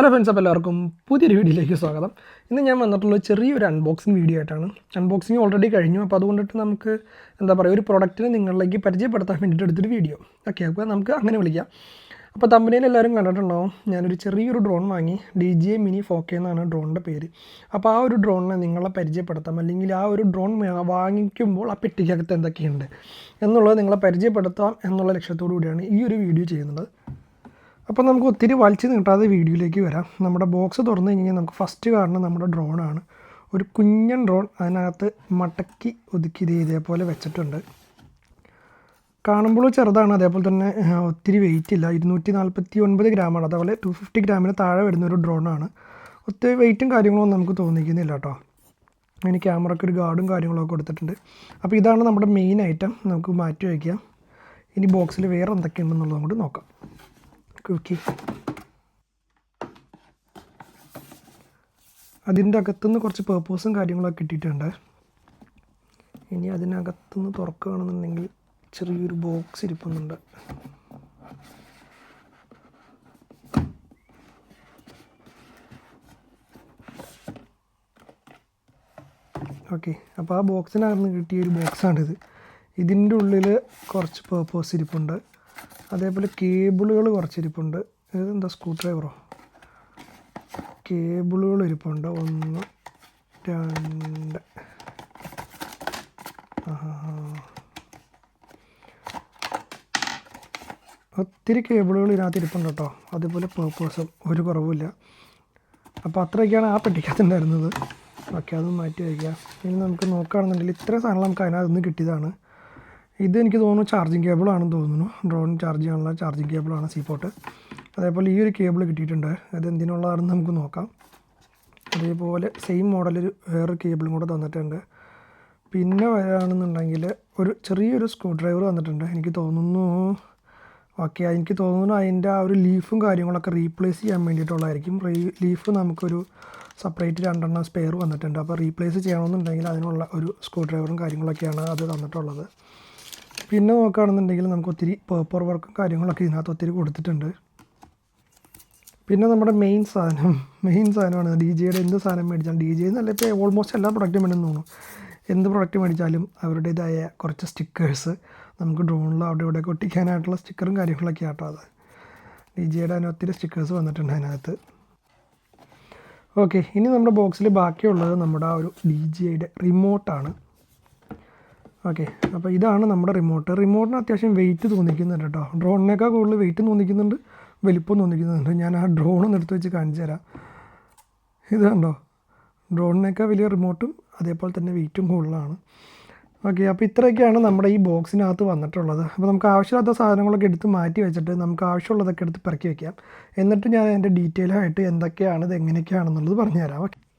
Hello friends അപ്പോൾ എല്ലാവർക്കും പുതിയൊരു വീഡിയോയിലേക്ക് സ്വാഗതം. ഇന്ന് ഞാൻ വന്നിട്ടുള്ള ചെറിയൊരു അൺബോക്സിങ് വീഡിയോ ആയിട്ടാണ്. അൺബോക്സിങ് ഓൾറെഡി കഴിഞ്ഞു. അപ്പോൾ അതുകൊണ്ടിട്ട് നമുക്ക് എന്താ പറയുക ഒരു പ്രൊഡക്റ്റിനെ നിങ്ങളിലേക്ക് പരിചയപ്പെടുത്താൻ വേണ്ടിയിട്ട് എടുത്തൊരു വീഡിയോ ഓക്കെ അപ്പോൾ നമുക്ക് അങ്ങനെ വിളിക്കാം. അപ്പോൾ തമ്പനയിൽ എല്ലാവരും കണ്ടിട്ടുണ്ടാവും. ഞാനൊരു ചെറിയൊരു ഡ്രോൺ വാങ്ങി. ഡി ജി എ മിനി ഫോക്കെ എന്നാണ് ഡ്രോണിന്റെ പേര്. അപ്പോൾ ആ ഒരു ഡ്രോണിനെ നിങ്ങളെ പരിചയപ്പെടുത്താം. അല്ലെങ്കിൽ ആ ഒരു ഡ്രോൺ വാങ്ങിക്കുമ്പോൾ ആ പെട്ടിക്കകത്ത് എന്തൊക്കെയുണ്ട് എന്നുള്ളത് നിങ്ങളെ പരിചയപ്പെടുത്താം എന്നുള്ള ലക്ഷ്യത്തോടു കൂടിയാണ് ഈ ഒരു വീഡിയോ ചെയ്യുന്നത്. അപ്പോൾ നമുക്ക് ഒത്തിരി വലിച്ചു നീട്ടാതെ വീഡിയോയിലേക്ക് വരാം. നമ്മുടെ ബോക്സ് തുറന്നു കഴിഞ്ഞാൽ നമുക്ക് ഫസ്റ്റ് കാണുന്നത് നമ്മുടെ ഡ്രോണാണ് ഒരു കുഞ്ഞൻ ഡ്രോൺ അതിനകത്ത് മടക്കി ഒതുക്കി ഇത് ഇതേപോലെ വെച്ചിട്ടുണ്ട്. കാണുമ്പോൾ ചെറുതാണ് അതേപോലെ തന്നെ ഒത്തിരി വെയിറ്റ് ഇല്ല. ഇരുന്നൂറ്റി നാൽപ്പത്തി ഒൻപത് ഗ്രാമാണ് അതേപോലെ ടു ഫിഫ്റ്റി ഗ്രാമിന് താഴെ വരുന്ന ഒരു ഡ്രോണാണ് ഒത്തിരി വെയിറ്റും കാര്യങ്ങളൊന്നും നമുക്ക് തോന്നിക്കുന്നില്ല കേട്ടോ. അതിന് ക്യാമറയ്ക്ക് ഒരു ഗാർഡും കാര്യങ്ങളൊക്കെ കൊടുത്തിട്ടുണ്ട്. അപ്പോൾ ഇതാണ് നമ്മുടെ മെയിൻ ഐറ്റം നമുക്ക് മാറ്റി വയ്ക്കാം. ഇനി ബോക്സിൽ വേറെ എന്തൊക്കെയുണ്ടെന്നുള്ളത് നമുക്ക് നോക്കാം. കുക്കി അതിന്റെ അകത്തുനിന്ന് കുറച്ച് പേപ്പേഴ്സും കാര്യങ്ങളൊക്കെ കിട്ടിയിട്ടുണ്ട്. ഇനി അതിനകത്തുനിന്ന് തുറക്കുകയാണെന്നുണ്ടെങ്കിൽ ചെറിയൊരു ബോക്സ് ഇരിപ്പുന്നുണ്ട് ഓക്കെ അപ്പോൾ ആ ബോക്സിനകത്ത് കിട്ടിയ ഒരു ബോക്സാണിത് ഇതിന്റെ ഉള്ളിൽ കുറച്ച് പേപ്പേഴ്സ് ഇരിപ്പുണ്ട്. അതേപോലെ കേബിളുകൾ കുറച്ചിരിപ്പുണ്ട്. ഇതെന്താ സ്ക്രൂ ഡ്രൈവറോ? കേബിളുകൾ ഇരിപ്പുണ്ട്. ഒന്ന് രണ്ട്. ഒത്തിരി കേബിളുകൾ ഇതിനകത്ത് ഇരിപ്പുണ്ട് കേട്ടോ. അതേപോലെ പേർപ്പസും ഒരു കുറവുമില്ല. അപ്പോൾ അത്രയൊക്കെയാണ് ആ പെട്ടിക്കകത്തുണ്ടായിരുന്നത് ഓക്കെ അതും മാറ്റി വയ്ക്കുക ഇനി നമുക്ക് നോക്കുകയാണെന്നുണ്ടെങ്കിൽ ഇത്രയും സാധനങ്ങൾ നമുക്ക് അതിനകത്ത് നിന്ന് കിട്ടിയതാണ്. ഇത് എനിക്ക് തോന്നുന്നു ചാർജിങ് കേബിളാണെന്ന് തോന്നുന്നു. ഡ്രോൺ ചാർജ് ചെയ്യാനുള്ള ചാർജിങ് കേബിളാണ് സീപോർട്ട് അതേപോലെ ഈ ഒരു കേബിൾ കിട്ടിയിട്ടുണ്ട്. അത് എന്തിനുള്ളതാണെന്ന് നമുക്ക് നോക്കാം. അതേപോലെ സെയിം മോഡലിൽ വേറൊരു കേബിളും കൂടെ തന്നിട്ടുണ്ട്. പിന്നെ വരാണെന്നുണ്ടെങ്കിൽ ഒരു ചെറിയൊരു സ്ക്രൂ ഡ്രൈവർ തന്നിട്ടുണ്ട് എനിക്ക് തോന്നുന്നു ഓക്കെ എനിക്ക് തോന്നുന്നു അതിന്റെ ആ ഒരു ലീഫും കാര്യങ്ങളൊക്കെ റീപ്ലേസ് ചെയ്യാൻ വേണ്ടിയിട്ടുള്ളതായിരിക്കും. ലീഫ് നമുക്കൊരു സെപ്പറേറ്റ് രണ്ടെണ്ണം സ്പെയർ വന്നിട്ടുണ്ട്. അപ്പോൾ റീപ്ലേസ് ചെയ്യണമെന്നുണ്ടെങ്കിൽ അതിനുള്ള ഒരു സ്ക്രൂ ഡ്രൈവറും കാര്യങ്ങളൊക്കെയാണ് അത് തന്നിട്ടുള്ളത്. പിന്നെ നോക്കുകയാണെന്നുണ്ടെങ്കിൽ നമുക്ക് ഒത്തിരി പേപ്പർ വർക്കും കാര്യങ്ങളൊക്കെ ഇതിനകത്ത് ഒത്തിരി കൊടുത്തിട്ടുണ്ട്. പിന്നെ നമ്മുടെ മെയിൻ സാധനം മെയിൻ സാധനമാണ് ഡി ജെയുടെ എന്ത് സാധനം മേടിച്ചാലും ഡി ജെ എന്നല്ല ഇപ്പോൾ ഓൾമോസ്റ്റ് എല്ലാ പ്രൊഡക്റ്റും വേണമെന്ന് തോന്നുന്നു. എന്ത് പ്രൊഡക്റ്റ് മേടിച്ചാലും അവരുടേതായ കുറച്ച് സ്റ്റിക്കേഴ്സ് നമുക്ക് ഡ്രോണിൽ അവിടെ ഇവിടെ ഒട്ടിക്കാനായിട്ടുള്ള സ്റ്റിക്കറും കാര്യങ്ങളൊക്കെ ആട്ടോ അത്. ഡി ജെയുടെ അതിന് ഒത്തിരി സ്റ്റിക്കേഴ്സ് വന്നിട്ടുണ്ട് അതിനകത്ത്. ഓക്കെ ഇനി നമ്മുടെ ബോക്സിൽ ബാക്കിയുള്ളത് നമ്മുടെ ആ ഒരു ഡി ജെയുടെ റിമോട്ടാണ് ഓക്കെ അപ്പോൾ ഇതാണ് നമ്മുടെ റിമോട്ട് റിമോട്ടിന് അത്യാവശ്യം വെയിറ്റ് തോന്നിക്കുന്നുണ്ട് കേട്ടോ ഡ്രോണിനേക്കാൾ കൂടുതൽ വെയിറ്റ് തോന്നിക്കുന്നുണ്ട്. വലിപ്പം തോന്നിക്കുന്നുണ്ട്. ഞാൻ ആ ഡ്രോൺ ഒന്ന് എടുത്ത് വെച്ച് കാണിച്ചു തരാം. ഇത് കണ്ടോ? ഡ്രോണിനേക്കാൾ വലിയ റിമോട്ടും അതേപോലെ തന്നെ വെയിറ്റും കൂടുതലാണ്. ഓക്കെ അപ്പോൾ ഇത്രയൊക്കെയാണ് നമ്മുടെ ഈ ബോക്സിനകത്ത് വന്നിട്ടുള്ളത്. അപ്പോൾ നമുക്ക് ആവശ്യമില്ലാത്ത സാധനങ്ങളൊക്കെ എടുത്ത് മാറ്റി വെച്ചിട്ട് നമുക്ക് ആവശ്യമുള്ളതൊക്കെ എടുത്ത് പെറുക്കി വയ്ക്കാം എന്നിട്ട് ഞാൻ അതിന്റെ ഡീറ്റെയിൽ ആയിട്ട് എന്തൊക്കെയാണ് ഇത് എങ്ങനെയൊക്കെയാണെന്നുള്ളത് പറഞ്ഞുതരാം. ഓക്കെ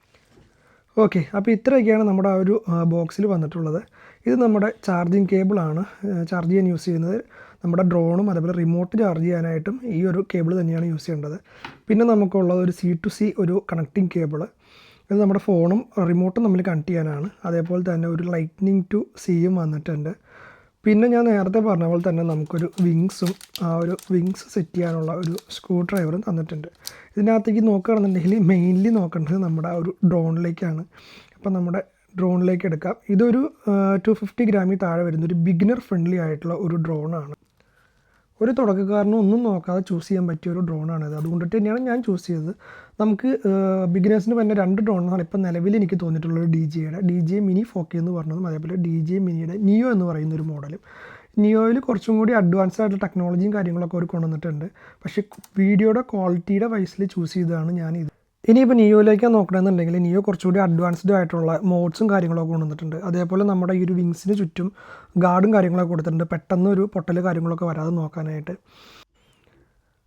ഓക്കെ അപ്പോൾ ഇത്രയൊക്കെയാണ് നമ്മുടെ ആ ഒരു ബോക്സിൽ വന്നിട്ടുള്ളത്. ഇത് നമ്മുടെ ചാർജിങ് കേബിളാണ് ചാർജ് ചെയ്യാൻ യൂസ് ചെയ്യുന്നത്. നമ്മുടെ ഡ്രോണും അതേപോലെ റിമോട്ട് ചാർജ് ചെയ്യാനായിട്ടും ഈ ഒരു കേബിൾ തന്നെയാണ് യൂസ് ചെയ്യേണ്ടത്. പിന്നെ നമുക്കുള്ളത് ഒരു സി ടു സി ഒരു കണക്റ്റിംഗ് കേബിൾ ഇത് നമ്മുടെ ഫോണും റിമോട്ടും തമ്മിൽ കണക്ട് ചെയ്യാനാണ്. അതേപോലെ തന്നെ ഒരു ലൈറ്റ്നിങ് ടു സിയും വന്നിട്ടുണ്ട്. പിന്നെ ഞാൻ നേരത്തെ പറഞ്ഞ പോലെ തന്നെ നമുക്കൊരു വിങ്സും ആ ഒരു വിങ്സ് സെറ്റ് ചെയ്യാനുള്ള ഒരു സ്ക്രൂ ഡ്രൈവറും തന്നിട്ടുണ്ട്. ഇതിനകത്തേക്ക് നോക്കുകയാണെന്നുണ്ടെങ്കിൽ മെയിൻലി നോക്കേണ്ടത് നമ്മുടെ ആ ഒരു ഡ്രോണിലേക്കാണ് അപ്പോൾ നമ്മുടെ ഡ്രോണിലേക്ക് എടുക്കാം. ഇതൊരു ടു ഫിഫ്റ്റി ഗ്രാമിൽ താഴെ വരുന്ന ഒരു ബിഗിനർ ഫ്രണ്ട്ലി ആയിട്ടുള്ള ഒരു ഡ്രോണാണ് ഒരു തുടക്കക്കാരനും ഒന്നും നോക്കാതെ ചൂസ് ചെയ്യാൻ പറ്റിയ ഒരു ഡ്രോണാണിത് അതുകൊണ്ടിട്ട് തന്നെയാണ് ഞാൻ ചൂസ് ചെയ്തത്. നമുക്ക് ബിഗിനേഴ്സിന് തന്നെ രണ്ട് ഡ്രോണാണ് ഇപ്പം നിലവിൽ എനിക്ക് തോന്നിയിട്ടുള്ളത് ഡി ജിയുടെ ഡി ജെ മിനി ഫോക്കി എന്ന് പറഞ്ഞതും അതേപോലെ ഡി ജെ മിനിയുടെ നിയോ എന്ന് പറയുന്ന ഒരു മോഡലും നിയോയിൽ കുറച്ചും കൂടി അഡ്വാൻസ്ഡ് ആയിട്ടുള്ള ടെക്നോളജിയും കാര്യങ്ങളൊക്കെ അവർ കൊണ്ടുവന്നിട്ടുണ്ട്. പക്ഷേ വീഡിയോയുടെ ക്വാളിറ്റിയുടെ വൈസിൽ ചൂസ് ചെയ്തതാണ് ഞാനിത്. ഇനിയിപ്പോൾ നിയോയിലേക്കാണ് നോക്കണമെന്നുണ്ടെങ്കിൽ നിയോ കുറച്ചുകൂടി അഡ്വാൻസ്ഡ് ആയിട്ടുള്ള മോഡ്സും കാര്യങ്ങളൊക്കെ കൊണ്ടുവന്നിട്ടുണ്ട്. അതേപോലെ നമ്മുടെ ഈ ഒരു വിങ്സിന് ചുറ്റും ഗാർഡും കാര്യങ്ങളൊക്കെ കൊടുത്തിട്ടുണ്ട്. പെട്ടെന്ന് ഒരു പൊട്ടൽ കാര്യങ്ങളൊക്കെ വരാതെ നോക്കാനായിട്ട്.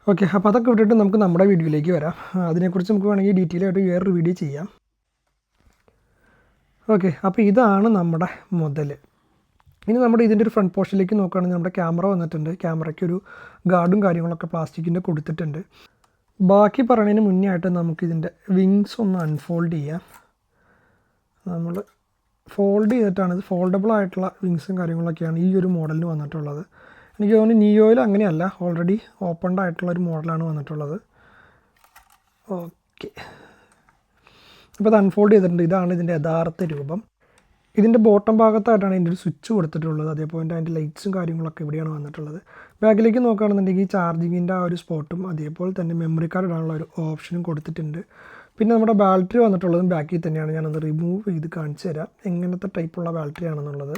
ഓക്കെ അപ്പോൾ അതൊക്കെ വിട്ടിട്ട് നമുക്ക് നമ്മുടെ വീഡിയോയിലേക്ക് വരാം. അതിനെക്കുറിച്ച് നമുക്ക് വേണമെങ്കിൽ ഡീറ്റെയിൽ ആയിട്ട് വേറൊരു വീഡിയോ ചെയ്യാം. ഓക്കെ അപ്പോൾ ഇതാണ് നമ്മുടെ മുതൽ ഇനി നമ്മുടെ ഇതിന്റെ ഒരു ഫ്രണ്ട് പോർഷനിലേക്ക് നോക്കുകയാണെങ്കിൽ നമ്മുടെ ക്യാമറ വന്നിട്ടുണ്ട്. ക്യാമറയ്ക്ക് ഒരു ഗാർഡും കാര്യങ്ങളൊക്കെ പ്ലാസ്റ്റിക്കിന്റെ കൊടുത്തിട്ടുണ്ട്. ബാക്കി പറയുന്നതിന് മുന്നേ ആയിട്ട് നമുക്കിതിന്റെ വിങ്സ് ഒന്ന് അൺഫോൾഡ് ചെയ്യാം. നമ്മൾ ഫോൾഡ് ചെയ്തിട്ടാണ് ഇത് ഫോൾഡബിൾ ആയിട്ടുള്ള വിങ്സും കാര്യങ്ങളൊക്കെയാണ് ഈ ഒരു മോഡലിന് വന്നിട്ടുള്ളത്. എനിക്ക് തോന്നുന്നു നിയോയിൽ അങ്ങനെയല്ല ഓൾറെഡി ഓപ്പൺഡ് ആയിട്ടുള്ള ഒരു മോഡലാണ് വന്നിട്ടുള്ളത്. ഓക്കെ അപ്പോൾ ഇത് അൺഫോൾഡ് ചെയ്തിട്ടുണ്ട്. ഇതാണ് ഇതിന്റെ യഥാർത്ഥ രൂപം. ഇതിന്റെ ബോട്ടം ഭാഗത്തായിട്ടാണ് ഇതിന്റെ ഒരു സ്വിച്ച് കൊടുത്തിട്ടുള്ളത്. അതേപോലെ അതിന്റെ ലൈറ്റ്സും കാര്യങ്ങളൊക്കെ ഇവിടെയാണ് വന്നിട്ടുള്ളത്. ബാക്കിലേക്ക് നോക്കുകയാണെന്നുണ്ടെങ്കിൽ ചാർജിങ്ങിന്റെ ആ ഒരു സ്പോട്ടും അതേപോലെ തന്നെ മെമ്മറി കാർഡ് ഇടാനുള്ള ഒരു ഓപ്ഷനും കൊടുത്തിട്ടുണ്ട്. പിന്നെ നമ്മുടെ ബാറ്ററി വന്നിട്ടുള്ളതും ബാക്കിൽ തന്നെയാണ്. ഞാനത് റിമൂവ് ചെയ്ത് കാണിച്ചു തരാം. എങ്ങനത്തെ ടൈപ്പുള്ള ബാറ്ററി ആണെന്നുള്ളത്.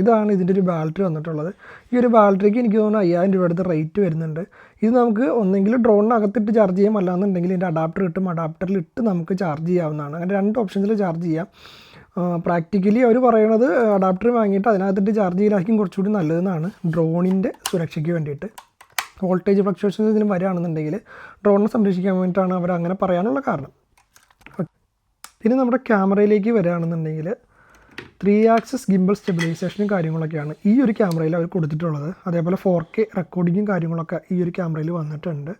ഇതാണ് ഇതിന്റെ ഒരു ബാറ്ററി വന്നിട്ടുള്ളത്. ഈ ഒരു ബാറ്ററിക്ക് എനിക്ക് തോന്നുന്നു അയ്യായിരം രൂപ അടുത്ത് റേറ്റ് വരുന്നുണ്ട്. ഇത് നമുക്ക് ഒന്നെങ്കിൽ ഡ്രോണിനകത്തിട്ട് ചാർജ് ചെയ്യാം. അല്ലാന്നുണ്ടെങ്കിൽ ഇതിന്റെ അഡാപ്റ്റർ കിട്ടും. അഡാപ്റ്ററിൽ ഇട്ട് നമുക്ക് ചാർജ് ചെയ്യാവുന്നതാണ്. അങ്ങനെ രണ്ട് ഓപ്ഷൻസിൽ ചാർജ് ചെയ്യാം. പ്രാക്ടിക്കലി അവർ പറയണത് അഡാപ്റ്റർ വാങ്ങിയിട്ട് അതിനകത്തിട്ട് ചാർജ് ചെയ്യലായിരിക്കും കുറച്ചുകൂടി നല്ലതെന്നാണ് ഡ്രോണിന്റെ സുരക്ഷയ്ക്ക് വേണ്ടിയിട്ട്. വോൾട്ടേജ് ഫ്ലക്ച്വേഷൻസ് ഇതിന് വരികയാണെന്നുണ്ടെങ്കിൽ ഡ്രോണിനെ സംരക്ഷിക്കാൻ വേണ്ടിയിട്ടാണ് അവർ അങ്ങനെ പറയാനുള്ള കാരണം. ഇനി നമ്മുടെ ക്യാമറയിലേക്ക് വരികയാണെന്നുണ്ടെങ്കിൽ ത്രീ ആക്സസ് ഗിംബൽ സ്റ്റെബിലൈസേഷനും കാര്യങ്ങളൊക്കെയാണ്. ഈ ഒരു ക്യാമറയിൽ അവർ കൊടുത്തിട്ടുള്ളത്. അതേപോലെ ഫോർ കെ റെക്കോർഡിങ്ങും കാര്യങ്ങളൊക്കെ ഈ ഒരു ക്യാമറയിൽ വന്നിട്ടുണ്ട്.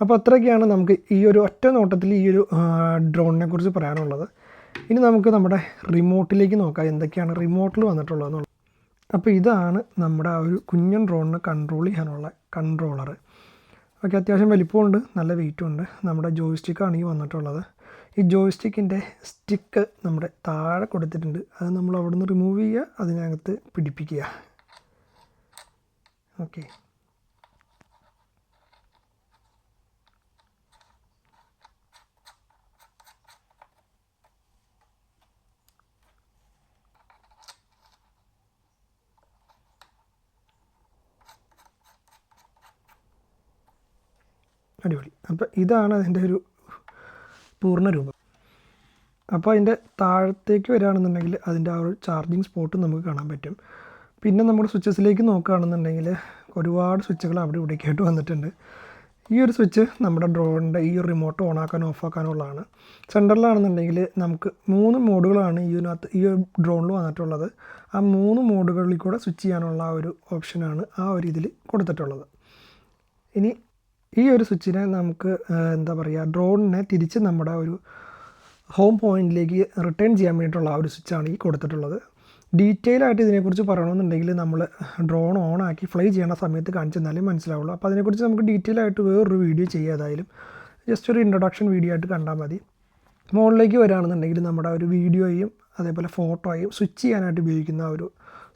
അപ്പോൾ അത്രയൊക്കെയാണ് നമുക്ക് ഈ ഒരു ഒറ്റ നോട്ടത്തിൽ ഈ ഒരു ഡ്രോണിനെ കുറിച്ച് പറയാനുള്ളത്. ഇനി നമുക്ക് നമ്മുടെ റിമോട്ടിലേക്ക് നോക്കാം. എന്തൊക്കെയാണ് റിമോട്ടിൽ വന്നിട്ടുള്ളതെന്നുള്ളത്. അപ്പോൾ ഇതാണ് നമ്മുടെ ആ ഒരു കുഞ്ഞൻ ഡ്രോണിനെ കൺട്രോൾ ചെയ്യാനുള്ള കൺട്രോളർ ഓക്കെ അത്യാവശ്യം വലിപ്പമുണ്ട്. നല്ല വെയിറ്റും ഉണ്ട്. നമ്മുടെ ജോയിസ്റ്റിക്കാണ് ഈ വന്നിട്ടുള്ളത്. ഈ ജോയിസ്റ്റിക്കിന്റെ സ്റ്റിക്ക് നമ്മുടെ താഴെ കൊടുത്തിട്ടുണ്ട്. അത് നമ്മൾ അവിടെ നിന്ന് റിമൂവ് ചെയ്യുക അതിനകത്ത് പിടിപ്പിക്കുക. ഓക്കെ അടിപൊളി. അപ്പോൾ ഇതാണ് അതിന്റെ ഒരു പൂർണ രൂപം അപ്പോൾ അതിന്റെ താഴത്തേക്ക് വരികയാണെന്നുണ്ടെങ്കിൽ അതിന്റെ ആ ഒരു ചാർജിങ് സ്പോട്ട് നമുക്ക് കാണാൻ പറ്റും. പിന്നെ നമ്മുടെ സ്വിച്ചസിലേക്ക് നോക്കുകയാണെന്നുണ്ടെങ്കിൽ ഒരുപാട് സ്വിച്ചുകൾ അവിടെ ഇവിടേക്കായിട്ട് വന്നിട്ടുണ്ട്. ഈ ഒരു സ്വിച്ച് നമ്മുടെ ഡ്രോണിന്റെ ഈ ഒരു റിമോട്ട് ഓണാക്കാനോ ഓഫാക്കാനുള്ളതാണ്. സെന്ററിലാണെന്നുണ്ടെങ്കിൽ നമുക്ക് മൂന്ന് മോഡുകളാണ് ഈ ഇതിനകത്ത് ഈ ഒരു ഡ്രോണിൽ വന്നിട്ടുള്ളത്. ആ മൂന്ന് മോഡുകളിൽ കൂടെ സ്വിച്ച് ചെയ്യാനുള്ള ആ ഒരു ഓപ്ഷനാണ് ആ ഒരു ഇതിൽ കൊടുത്തിട്ടുള്ളത്. ഇനി ഈ ഒരു സ്വിച്ചിനെ നമുക്ക് എന്താ പറയുക ഡ്രോണിനെ തിരിച്ച് നമ്മുടെ ഒരു ഹോം പോയിന്റിലേക്ക് റിട്ടേൺ ചെയ്യാൻ വേണ്ടിയിട്ടുള്ള ആ ഒരു സ്വിച്ചാണ് ഈ കൊടുത്തിട്ടുള്ളത്. ഡീറ്റെയിൽ ആയിട്ട് ഇതിനെക്കുറിച്ച് പറയണമെന്നുണ്ടെങ്കിൽ നമ്മൾ ഡ്രോൺ ഓൺ ആക്കി ഫ്ലൈ ചെയ്യണ സമയത്ത് കാണിച്ചെന്നാലേ മനസ്സിലാവുള്ളൂ. അപ്പോൾ അതിനെക്കുറിച്ച് നമുക്ക് ഡീറ്റെയിൽ ആയിട്ട് വേറൊരു വീഡിയോ ചെയ്യുക ഏതായാലും. ജസ്റ്റ് ഒരു ഇൻട്രൊഡക്ഷൻ വീഡിയോ ആയിട്ട് കണ്ടാൽ മതി. മുകളിലേക്ക് വരികയാണെന്നുണ്ടെങ്കിൽ നമ്മുടെ ഒരു വീഡിയോയും അതേപോലെ ഫോട്ടോയും സ്വിച്ച് ചെയ്യാനായിട്ട് ഉപയോഗിക്കുന്ന ഒരു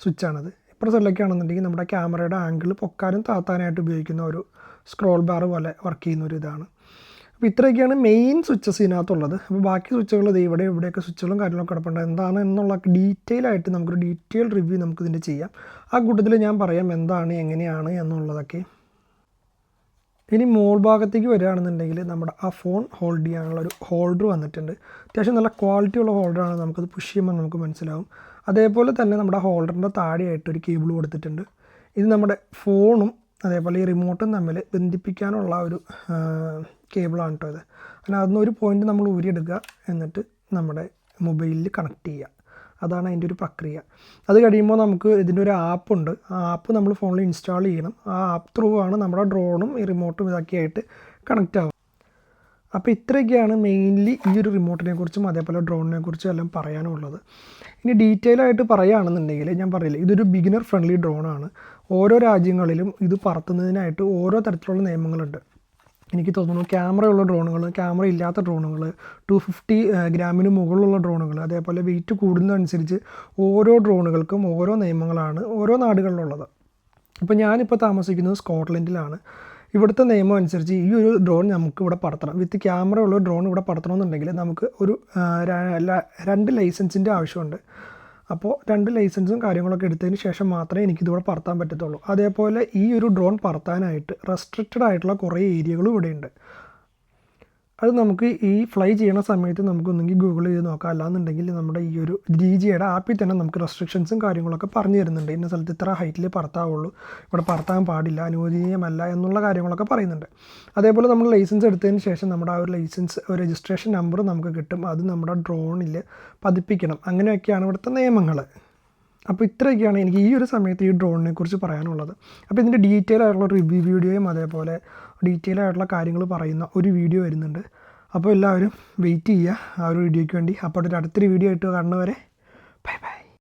സ്വിച്ചാണത് ഇപ്പുറത്തെ ആണെന്നുണ്ടെങ്കിൽ നമ്മുടെ ക്യാമറയുടെ ആംഗിൾ പൊക്കാനും താത്താനായിട്ട് ഉപയോഗിക്കുന്ന ഒരു സ്ക്രോൾ ബാർ പോലെ വർക്ക് ചെയ്യുന്ന ഒരു ഇതാണ് അപ്പോൾ ഇത്രയൊക്കെയാണ് മെയിൻ സ്വിച്ചസ് ഇതിനകത്തുള്ളത്. അപ്പോൾ ബാക്കി സ്വിച്ചുകൾ ഇത് ഇവിടെ ഇവിടെയൊക്കെ സ്വിച്ചുകളും കാര്യങ്ങളൊക്കെ കിടപ്പുണ്ട്. എന്താണ് എന്നുള്ള ഡീറ്റെയിൽ ആയിട്ട് നമുക്കൊരു ഡീറ്റെയിൽ റിവ്യൂ നമുക്ക് ഇതിന്റെ ചെയ്യാം. ആ കൂട്ടത്തിൽ ഞാൻ പറയാം എന്താണ് എങ്ങനെയാണ് എന്നുള്ളതൊക്കെ. ഇനി മോൾ ഭാഗത്തേക്ക് വരികയാണെന്നുണ്ടെങ്കിൽ നമ്മുടെ ആ ഫോൺ ഹോൾഡ് ചെയ്യാനുള്ള ഒരു ഹോൾഡർ വന്നിട്ടുണ്ട്. അത്യാവശ്യം നല്ല ക്വാളിറ്റി ഉള്ള ഹോൾഡറാണ് നമുക്കത് പുഷ് ചെയ്യുമ്പോൾ നമുക്ക് മനസ്സിലാവും. അതേപോലെ തന്നെ നമ്മുടെ ഹോൾഡറിന്റെ താഴെയായിട്ട് ഒരു കേബിൾ കൊടുത്തിട്ടുണ്ട്. ഇത് നമ്മുടെ ഫോണും അതേപോലെ ഈ റിമോട്ടും തമ്മിൽ ബന്ധിപ്പിക്കാനുള്ള ഒരു കേബിളാണ് കേട്ടോ ഇത്. അങ്ങനെ അതിൽ ഒരു പോയിന്റ് നമ്മൾ ഊരിയെടുക്കുക എന്നിട്ട് നമ്മുടെ മൊബൈലിൽ കണക്ട് ചെയ്യുക അതാണ് അതിന്റെ ഒരു പ്രക്രിയ. അത് കഴിയുമ്പോൾ നമുക്ക് ഇതിന്റെ ഒരു ആപ്പുണ്ട് ആ ആപ്പ് നമ്മൾ ഫോണിൽ ഇൻസ്റ്റാൾ ചെയ്യണം. ആ ആപ്പ് ത്രൂ ആണ് നമ്മുടെ ഡ്രോണും ഈ റിമോട്ടും ഇതൊക്കെ ആയിട്ട് കണക്റ്റ് ആവുക. അപ്പോൾ ഇത്രയൊക്കെയാണ് മെയിൻലി ഈ ഒരു റിമോട്ടിനെ കുറിച്ചും അതേപോലെ ഡ്രോണിനെ കുറിച്ചും എല്ലാം പറയാനുള്ളത്. ഇനി ഡീറ്റെയിൽ ആയിട്ട് പറയുകയാണെന്നുണ്ടെങ്കിൽ ഞാൻ പറയില്ല ഇതൊരു ബിഗിനർ ഫ്രണ്ട്ലി ഡ്രോണാണ് ഓരോ രാജ്യങ്ങളിലും ഇത് പറത്തുന്നതിനായിട്ട് ഓരോ തരത്തിലുള്ള നിയമങ്ങളുണ്ട്. എനിക്ക് തോന്നുന്നു ക്യാമറയുള്ള ഡ്രോണുകൾ ക്യാമറ ഇല്ലാത്ത ഡ്രോണുകൾ ടു ഫിഫ്റ്റി ഗ്രാമിന് മുകളിലുള്ള ഡ്രോണുകൾ അതേപോലെ വെയിറ്റ് കൂടുന്നതനുസരിച്ച് ഓരോ ഡ്രോണുകൾക്കും ഓരോ നിയമങ്ങളാണ് ഓരോ നാടുകളിലുള്ളത്. ഇപ്പോൾ ഞാനിപ്പോൾ താമസിക്കുന്നത് സ്കോട്ട്ലൻഡിലാണ്. ഇവിടുത്തെ നിയമം അനുസരിച്ച് ഈ ഒരു ഡ്രോൺ നമുക്ക് ഇവിടെ പറത്തണം. വിത്ത് ക്യാമറ ഉള്ള ഡ്രോൺ ഇവിടെ പറത്തണമെന്നുണ്ടെങ്കിൽ നമുക്ക് ഒരു രണ്ട് ലൈസൻസിന്റെ ആവശ്യമുണ്ട്. അപ്പോൾ രണ്ട് ലൈസൻസും കാര്യങ്ങളൊക്കെ എടുത്തതിന് ശേഷം മാത്രമേ എനിക്കിതിവിടെ പറത്താൻ പറ്റത്തുള്ളൂ. അതേപോലെ ഈ ഒരു ഡ്രോൺ പറത്താനായിട്ട് റെസ്ട്രിക്റ്റഡ് ആയിട്ടുള്ള കുറേ ഏരിയകളും ഇവിടെയുണ്ട്. അത് നമുക്ക് ഈ ഫ്ലൈ ചെയ്യണ സമയത്ത് നമുക്ക് ഒന്നെങ്കിൽ ഗൂഗിൾ ചെയ്ത് നോക്കാം. അല്ലാന്നുണ്ടെങ്കിൽ നമ്മുടെ ഈ ഒരു ഡി ജിയുടെ ആപ്പിൽ തന്നെ നമുക്ക് റെസ്ട്രിക്ഷൻസും കാര്യങ്ങളൊക്കെ പറഞ്ഞു തരുന്നുണ്ട്. ഇന്ന സ്ഥലത്ത് ഇത്ര ഹൈറ്റിൽ പറത്താവുള്ളൂ. ഇവിടെ പറത്താൻ പാടില്ല അനുവദനീയമല്ല എന്നുള്ള കാര്യങ്ങളൊക്കെ പറയുന്നുണ്ട്. അതേപോലെ നമ്മൾ ലൈസൻസ് എടുത്തതിന് ശേഷം നമ്മുടെ ആ ഒരു ലൈസൻസ് രജിസ്ട്രേഷൻ നമ്പർ നമുക്ക് കിട്ടും. അത് നമ്മുടെ ഡ്രോണിൽ പതിപ്പിക്കണം. അങ്ങനെയൊക്കെയാണ് ഇവിടുത്തെ നിയമങ്ങൾ അപ്പോൾ ഇത്രയൊക്കെയാണ് എനിക്ക് ഈ ഒരു സമയത്ത് ഈ ഡ്രോണിനെ കുറിച്ച് പറയാനുള്ളത്. അപ്പോൾ ഇതിന്റെ ഡീറ്റെയിൽ ആയിട്ടുള്ള റിവ്യൂ വീഡിയോയും അതേപോലെ ഡീറ്റെയിൽ ആയിട്ടുള്ള കാര്യങ്ങൾ പറയുന്ന ഒരു വീഡിയോ വരുന്നുണ്ട്. അപ്പോൾ എല്ലാവരും വെയിറ്റ് ചെയ്യുക ആ ഒരു വീഡിയോയ്ക്ക് വേണ്ടി. അപ്പോൾ അടുത്തൊരു വീഡിയോ ആയിട്ട് കാണുന്നവരെ ബൈ ബൈ